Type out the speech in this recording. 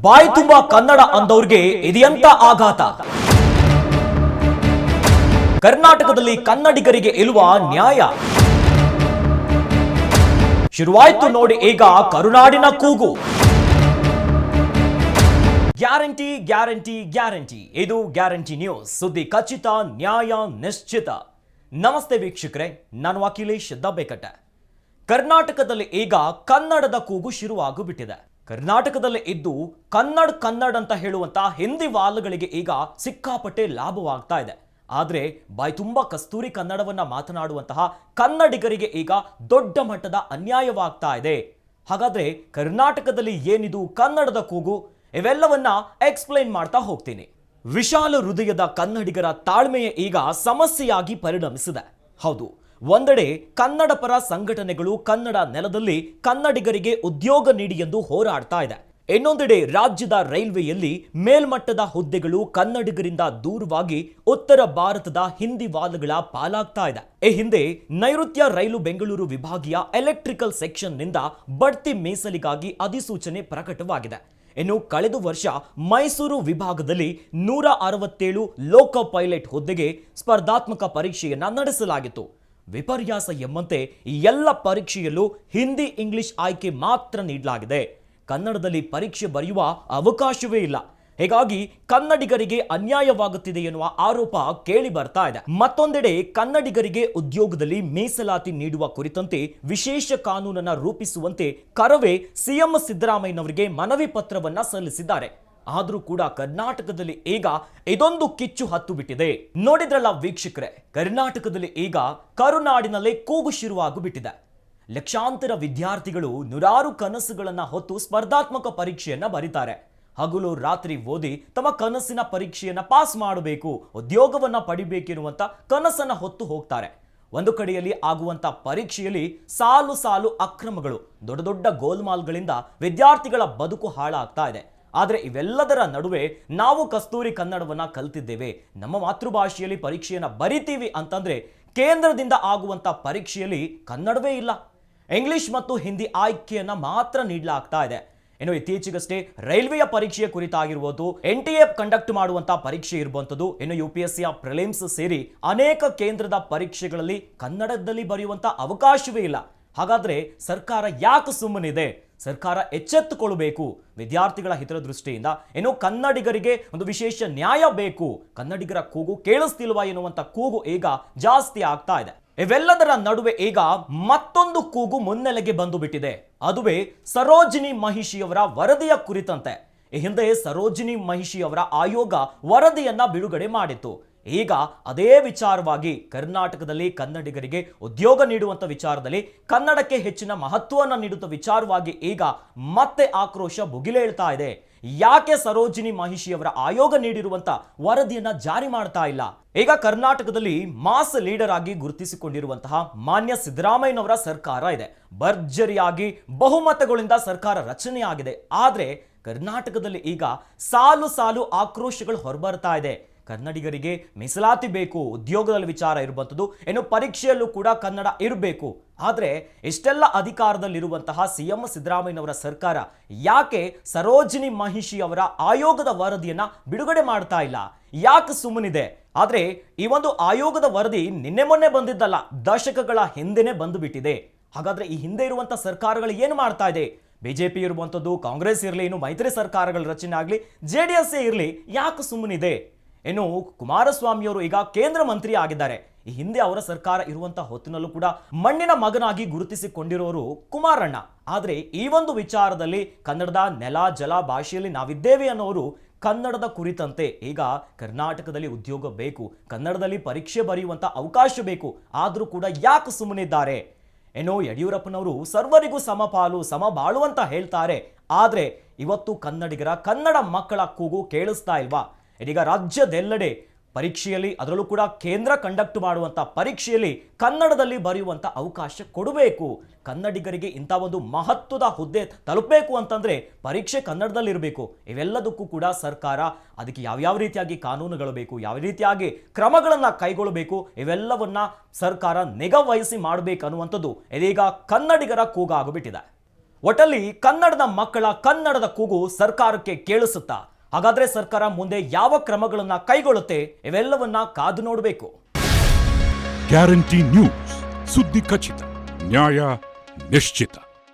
ಬಾಯಿ ತುಂಬಾ ಕನ್ನಡ ಅಂದವ್ರಿಗೆ ಇದೆಯಂತ ಆಘಾತ. ಕರ್ನಾಟಕದಲ್ಲಿ ಕನ್ನಡಿಗರಿಗೆ ಇರುವ ನ್ಯಾಯ. ಶುರುವಾಯ್ತು ನೋಡಿ ಈಗ ಕರುನಾಡಿನ ಕೂಗು. Guarantee guarantee guarantee. ಇದು ಗ್ಯಾರಂಟಿ ನ್ಯೂಸ್. ಸುದ್ದಿ ಖಚಿತ, ನ್ಯಾಯ ನಿಶ್ಚಿತ. ನಮಸ್ತೆ ವೀಕ್ಷಕರೇ, ನಾನು ಅಖಿಲೇಶ್ ದಬ್ಬೆಕಟ್ಟೆ. ಕರ್ನಾಟಕದಲ್ಲಿ ಈಗ ಕನ್ನಡದ ಕೂಗು ಶುರುವಾಗುಬಿಟ್ಟಿದೆ. ಕರ್ನಾಟಕದಲ್ಲಿ ಇದ್ದು ಕನ್ನಡ ಕನ್ನಡ ಅಂತ ಹೇಳುವಂತ ಹಿಂದಿ ವಾಲ್ಗಳಿಗೆ ಈಗ ಸಿಕ್ಕಾಪಟ್ಟೆ ಲಾಭವಾಗ್ತಾ ಇದೆ. ಆದ್ರೆ ಬಾಯಿ ತುಂಬಾ ಕಸ್ತೂರಿ ಕನ್ನಡವನ್ನ ಮಾತನಾಡುವಂತಹ ಕನ್ನಡಿಗರಿಗೆ ಈಗ ದೊಡ್ಡ ಮಟ್ಟದ ಅನ್ಯಾಯವಾಗ್ತಾ ಇದೆ. ಹಾಗಾದ್ರೆ ಕರ್ನಾಟಕದಲ್ಲಿ ಏನಿದು ಕನ್ನಡದ ಕೂಗು? ಇವೆಲ್ಲವನ್ನ ಎಕ್ಸ್ಪ್ಲೈನ್ ಮಾಡ್ತಾ ಹೋಗ್ತೀನಿ. ವಿಶಾಲ ಹೃದಯದ ಕನ್ನಡಿಗರ ತಾಳ್ಮೆಯೇ ಈಗ ಸಮಸ್ಯೆಯಾಗಿ ಪರಿಣಮಿಸಿದೆ. ಹೌದು ಒಂದೆಡೆ ಕನ್ನಡ ಪರ ಸಂಘಟನೆಗಳು ಕನ್ನಡ ನೆಲದಲ್ಲಿ ಕನ್ನಡಿಗರಿಗೆ ಉದ್ಯೋಗ ನೀಡಿ ಎಂದು ಹೋರಾಡ್ತಾ ಇದೆ. ಇನ್ನೊಂದೆಡೆ ರಾಜ್ಯದ ರೈಲ್ವೆಯಲ್ಲಿ ಮೇಲ್ಮಟ್ಟದ ಹುದ್ದೆಗಳು ಕನ್ನಡಿಗರಿಂದ ದೂರವಾಗಿ ಉತ್ತರ ಭಾರತದ ಹಿಂದಿ ವಾದಗಳ ಪಾಲಾಗ್ತಾ ಇದೆ. ಈ ಹಿಂದೆ ನೈಋತ್ಯ ರೈಲು ಬೆಂಗಳೂರು ವಿಭಾಗೀಯ ಎಲೆಕ್ಟ್ರಿಕಲ್ ಸೆಕ್ಷನ್ನಿಂದ ಬಡ್ತಿ ಮೀಸಲಿಗಾಗಿ ಅಧಿಸೂಚನೆ ಪ್ರಕಟವಾಗಿದೆ. ಇನ್ನು ಕಳೆದ ವರ್ಷ ಮೈಸೂರು ವಿಭಾಗದಲ್ಲಿ ನೂರ ಅರವತ್ತೇಳು ಲೋಕೋ ಪೈಲಟ್ ಹುದ್ದೆಗೆ ಸ್ಪರ್ಧಾತ್ಮಕ ಪರೀಕ್ಷೆಯನ್ನ ನಡೆಸಲಾಗಿತ್ತು. ವಿಪರ್ಯಾಸ ಎಂಬಂತೆ ಈ ಎಲ್ಲ ಪರೀಕ್ಷೆಯಲ್ಲೂ ಹಿಂದಿ ಇಂಗ್ಲಿಷ್ ಆಯ್ಕೆ ಮಾತ್ರ ನೀಡಲಾಗಿದೆ. ಕನ್ನಡದಲ್ಲಿ ಪರೀಕ್ಷೆ ಬರೆಯುವ ಅವಕಾಶವೇ ಇಲ್ಲ. ಹೀಗಾಗಿ ಕನ್ನಡಿಗರಿಗೆ ಅನ್ಯಾಯವಾಗುತ್ತಿದೆ ಎನ್ನುವ ಆರೋಪ ಕೇಳಿ ಬರ್ತಾ ಇದೆ. ಮತ್ತೊಂದೆಡೆ ಕನ್ನಡಿಗರಿಗೆ ಉದ್ಯೋಗದಲ್ಲಿ ಮೀಸಲಾತಿ ನೀಡುವ ಕುರಿತಂತೆ ವಿಶೇಷ ಕಾನೂನನ್ನ ರೂಪಿಸುವಂತೆ ಕರವೇ ಸಿಎಂ ಸಿದ್ದರಾಮಯ್ಯನವರಿಗೆ ಮನವಿ ಪತ್ರವನ್ನ ಸಲ್ಲಿಸಿದ್ದಾರೆ. ಆದರೂ ಕೂಡ ಕರ್ನಾಟಕದಲ್ಲಿ ಈಗ ಇದೊಂದು ಕಿಚ್ಚು ಹತ್ತು ಬಿಟ್ಟಿದೆ ನೋಡಿದ್ರಲ್ಲ ವೀಕ್ಷಕರೇ, ಕರ್ನಾಟಕದಲ್ಲಿ ಈಗ ಕರುನಾಡಿನಲ್ಲೇ ಕೂಗು ಶುರುವಾಗುಬಿಟ್ಟಿದೆ. ಲಕ್ಷಾಂತರ ವಿದ್ಯಾರ್ಥಿಗಳು ನೂರಾರು ಕನಸುಗಳನ್ನ ಹೊತ್ತು ಸ್ಪರ್ಧಾತ್ಮಕ ಪರೀಕ್ಷೆಯನ್ನ ಬರೀತಾರೆ. ಹಗಲು ರಾತ್ರಿ ಓದಿ ತಮ್ಮ ಕನಸಿನ ಪರೀಕ್ಷೆಯನ್ನ ಪಾಸ್ ಮಾಡಬೇಕು, ಉದ್ಯೋಗವನ್ನ ಪಡಿಬೇಕೆನ್ನುವಂತ ಕನಸನ್ನ ಹೊತ್ತು ಹೋಗ್ತಾರೆ. ಒಂದು ಕಡೆಯಲ್ಲಿ ಆಗುವಂತ ಪರೀಕ್ಷೆಯಲ್ಲಿ ಸಾಲು ಸಾಲು ಅಕ್ರಮಗಳು, ದೊಡ್ಡ ದೊಡ್ಡ ಗೋಲ್ಮಾಲ್ಗಳಿಂದ ವಿದ್ಯಾರ್ಥಿಗಳ ಬದುಕು ಹಾಳಾಗ್ತಾ ಇದೆ. ಆದರೆ ಇವೆಲ್ಲದರ ನಡುವೆ ನಾವು ಕಸ್ತೂರಿ ಕನ್ನಡವನ್ನು ಕಲ್ತಿದ್ದೇವೆ. ನಮ್ಮ ಮಾತೃಭಾಷೆಯಲ್ಲಿ ಪರೀಕ್ಷೆಯನ್ನು ಬರಿತೀವಿ ಅಂತಂದರೆ ಕೇಂದ್ರದಿಂದ ಆಗುವಂಥ ಪರೀಕ್ಷೆಯಲ್ಲಿ ಕನ್ನಡವೇ ಇಲ್ಲ. ಇಂಗ್ಲಿಷ್ ಮತ್ತು ಹಿಂದಿ ಆಯ್ಕೆಯನ್ನು ಮಾತ್ರ ನೀಡಲಾಗ್ತಾ ಇದೆ. ಇನ್ನು ಇತ್ತೀಚೆಗಷ್ಟೇ ರೈಲ್ವೆಯ ಪರೀಕ್ಷೆಯ ಕುರಿತಾಗಿರ್ಬೋದು, ಎನ್ ಟಿ ಎಫ್ ಕಂಡಕ್ಟ್ ಮಾಡುವಂಥ ಪರೀಕ್ಷೆ ಇರುವಂಥದ್ದು, ಇನ್ನು ಯು ಪಿ ಎಸ್ ಸಿಯ ಪ್ರಿಲಿಮ್ಸ್ ಸೇರಿ ಅನೇಕ ಕೇಂದ್ರದ ಪರೀಕ್ಷೆಗಳಲ್ಲಿ ಕನ್ನಡದಲ್ಲಿ ಬರೆಯುವಂಥ ಅವಕಾಶವೇ ಇಲ್ಲ. ಹಾಗಾದ್ರೆ ಸರ್ಕಾರ ಯಾಕೆ ಸುಮ್ಮನಿದೆ? ಸರ್ಕಾರ ಎಚ್ಚೆತ್ತುಕೊಳ್ಳಬೇಕು ವಿದ್ಯಾರ್ಥಿಗಳ ಹಿತದೃಷ್ಟಿಯಿಂದ ಏನೋ ಕನ್ನಡಿಗರಿಗೆ ಒಂದು ವಿಶೇಷ ನ್ಯಾಯ ಬೇಕು. ಕನ್ನಡಿಗರ ಕೂಗು ಕೇಳಿಸ್ತಿಲ್ವಾ ಎನ್ನುವಂತ ಕೂಗು ಈಗ ಜಾಸ್ತಿ ಆಗ್ತಾ ಇದೆ. ಇವೆಲ್ಲದರ ನಡುವೆ ಈಗ ಮತ್ತೊಂದು ಕೂಗು ಮುನ್ನೆಲೆಗೆ ಬಂದು ಬಿಟ್ಟಿದೆ. ಅದುವೇ ಸರೋಜಿನಿ ಮಹಿಷಿಯವರ ವರದಿಯ ಕುರಿತಂತೆ. ಈ ಹಿಂದೆ ಸರೋಜಿನಿ ಮಹಿಷಿ ಅವರ ಆಯೋಗ ವರದಿಯನ್ನ ಬಿಡುಗಡೆ ಮಾಡಿತ್ತು. ಈಗ ಅದೇ ವಿಚಾರವಾಗಿ ಕರ್ನಾಟಕದಲ್ಲಿ ಕನ್ನಡಿಗರಿಗೆ ಉದ್ಯೋಗ ನೀಡುವಂಥ ವಿಚಾರದಲ್ಲಿ ಕನ್ನಡಕ್ಕೆ ಹೆಚ್ಚಿನ ಮಹತ್ವವನ್ನು ನೀಡುವ ವಿಚಾರವಾಗಿ ಈಗ ಮತ್ತೆ ಆಕ್ರೋಶ ಭುಗಿಲೇಳ್ತಾ ಇದೆ. ಯಾಕೆ ಸರೋಜಿನಿ ಮಹಿಷಿಯವರ ಆಯೋಗ ನೀಡಿರುವಂತ ವರದಿಯನ್ನ ಜಾರಿ ಮಾಡ್ತಾ ಇಲ್ಲ? ಈಗ ಕರ್ನಾಟಕದಲ್ಲಿ ಮಾಸ್ ಲೀಡರ್ ಆಗಿ ಗುರುತಿಸಿಕೊಂಡಿರುವಂತಹ ಮಾನ್ಯ ಸಿದ್ದರಾಮಯ್ಯನವರ ಸರ್ಕಾರ ಇದೆ. ಭರ್ಜರಿಯಾಗಿ ಬಹುಮತಗಳಿಂದ ಸರ್ಕಾರ ರಚನೆಯಾಗಿದೆ. ಆದ್ರೆ ಕರ್ನಾಟಕದಲ್ಲಿ ಈಗ ಸಾಲು ಸಾಲು ಆಕ್ರೋಶಗಳು ಹೊರಬರ್ತಾ ಇದೆ. ಕನ್ನಡಿಗರಿಗೆ ಮೀಸಲಾತಿ ಬೇಕು, ಉದ್ಯೋಗದಲ್ಲಿ ವಿಚಾರ ಇರುವಂಥದ್ದು ಏನು ಪರೀಕ್ಷೆಯಲ್ಲೂ ಕೂಡ ಕನ್ನಡ ಇರಬೇಕು. ಆದರೆ ಇಷ್ಟೆಲ್ಲ ಅಧಿಕಾರದಲ್ಲಿರುವಂತಹ ಸಿ ಎಂ ಸಿದ್ದರಾಮಯ್ಯನವರ ಸರ್ಕಾರ ಯಾಕೆ ಸರೋಜಿನಿ ಮಹಿಷಿ ಅವರ ಆಯೋಗದ ವರದಿಯನ್ನ ಬಿಡುಗಡೆ ಮಾಡ್ತಾ ಇಲ್ಲ? ಯಾಕೆ ಸುಮ್ಮನಿದೆ? ಆದರೆ ಈ ಒಂದು ಆಯೋಗದ ವರದಿ ನಿನ್ನೆ ಮೊನ್ನೆ ಬಂದಿದ್ದಲ್ಲ, ದಶಕಗಳ ಹಿಂದೆನೆ ಬಂದುಬಿಟ್ಟಿದೆ. ಹಾಗಾದ್ರೆ ಈ ಹಿಂದೆ ಇರುವಂಥ ಸರ್ಕಾರಗಳು ಏನು ಮಾಡ್ತಾ ಇದೆ? ಬಿಜೆಪಿ ಇರುವಂಥದ್ದು, ಕಾಂಗ್ರೆಸ್ ಇರಲಿ, ಇನ್ನು ಮೈತ್ರಿ ಸರ್ಕಾರಗಳ ರಚನೆ ಆಗಲಿ, ಜೆ ಡಿ ಎಸ್ ಇರಲಿ, ಯಾಕೆ ಸುಮ್ಮನಿದೆ? ಇನ್ನು ಕುಮಾರಸ್ವಾಮಿಯವರು ಈಗ ಕೇಂದ್ರ ಮಂತ್ರಿ ಆಗಿದ್ದಾರೆ. ಈ ಹಿಂದೆ ಅವರ ಸರ್ಕಾರ ಇರುವಂತಹ ಹೊತ್ತಿನಲ್ಲೂ ಕೂಡ ಮಣ್ಣಿನ ಮಗನಾಗಿ ಗುರುತಿಸಿಕೊಂಡಿರೋರು ಕುಮಾರಣ್ಣ. ಆದರೆ ಈ ಒಂದು ವಿಚಾರದಲ್ಲಿ ಕನ್ನಡದ ನೆಲ, ಜಲ ಭಾಷೆಯಲ್ಲಿ ನಾವಿದ್ದೇವೆ ಅನ್ನೋರು ಕನ್ನಡದ ಕುರಿತಂತೆ. ಈಗ ಕರ್ನಾಟಕದಲ್ಲಿ ಉದ್ಯೋಗ ಬೇಕು, ಕನ್ನಡದಲ್ಲಿ ಪರೀಕ್ಷೆ ಬರೆಯುವಂಥ ಅವಕಾಶ ಬೇಕು, ಆದರೂ ಕೂಡ ಯಾಕೆ ಸುಮ್ಮನಿದ್ದಾರೆ ಏನೋ ಯಡಿಯೂರಪ್ಪನವರು ಸರ್ವರಿಗೂ ಸಮಪಾಲು ಸಮಬಾಳು ಅಂತ ಹೇಳ್ತಾರೆ. ಆದರೆ ಇವತ್ತು ಕನ್ನಡಿಗರ ಕನ್ನಡ ಮಕ್ಕಳ ಕೂಗು ಕೇಳಿಸ್ತಾ ಇಲ್ವಾ? ಇದೀಗ ರಾಜ್ಯದೆಲ್ಲೆಡೆ ಪರೀಕ್ಷೆಯಲ್ಲಿ ಅದರಲ್ಲೂ ಕೂಡ ಕೇಂದ್ರ ಕಂಡಕ್ಟ್ ಮಾಡುವಂಥ ಪರೀಕ್ಷೆಯಲ್ಲಿ ಕನ್ನಡದಲ್ಲಿ ಬರೆಯುವಂಥ ಅವಕಾಶ ಕೊಡಬೇಕು. ಕನ್ನಡಿಗರಿಗೆ ಇಂಥ ಒಂದು ಮಹತ್ವದ ಹುದ್ದೆ ತಲುಪಬೇಕು ಅಂತಂದ್ರೆ ಪರೀಕ್ಷೆ ಕನ್ನಡದಲ್ಲಿ ಇರಬೇಕು ಇವೆಲ್ಲದಕ್ಕೂ ಕೂಡ ಸರ್ಕಾರ ಅದಕ್ಕೆ ಯಾವ್ಯಾವ ರೀತಿಯಾಗಿ ಕಾನೂನುಗಳು ಬೇಕು, ಯಾವ ರೀತಿಯಾಗಿ ಕ್ರಮಗಳನ್ನು ಕೈಗೊಳ್ಳಬೇಕು, ಇವೆಲ್ಲವನ್ನ ಸರ್ಕಾರ ನಿಗಾ ವಹಿಸಿ ಮಾಡಬೇಕು ಅನ್ನುವಂಥದ್ದು ಇದೀಗ ಕನ್ನಡಿಗರ ಕೂಗಾಗಿಬಿಟ್ಟಿದೆ. ಒಟ್ಟಲ್ಲಿ ಕನ್ನಡದ ಮಕ್ಕಳ ಕನ್ನಡದ ಕೂಗು ಸರ್ಕಾರಕ್ಕೆ ಕೇಳಿಸುತ್ತಾ ಹಾಗಾದ್ರೆ ಸರ್ಕಾರ ಮುಂದೆ ಯಾವ ಕ್ರಮಗಳನ್ನ ಕೈಗೊಳ್ಳುತ್ತೆ, ಇವೆಲ್ಲವನ್ನ ಕಾದು ನೋಡಬೇಕು. ಗ್ಯಾರಂಟಿ ನ್ಯೂಸ್, ಸುದ್ದಿ ಖಚಿತ, ನ್ಯಾಯ ನಿಶ್ಚಿತ.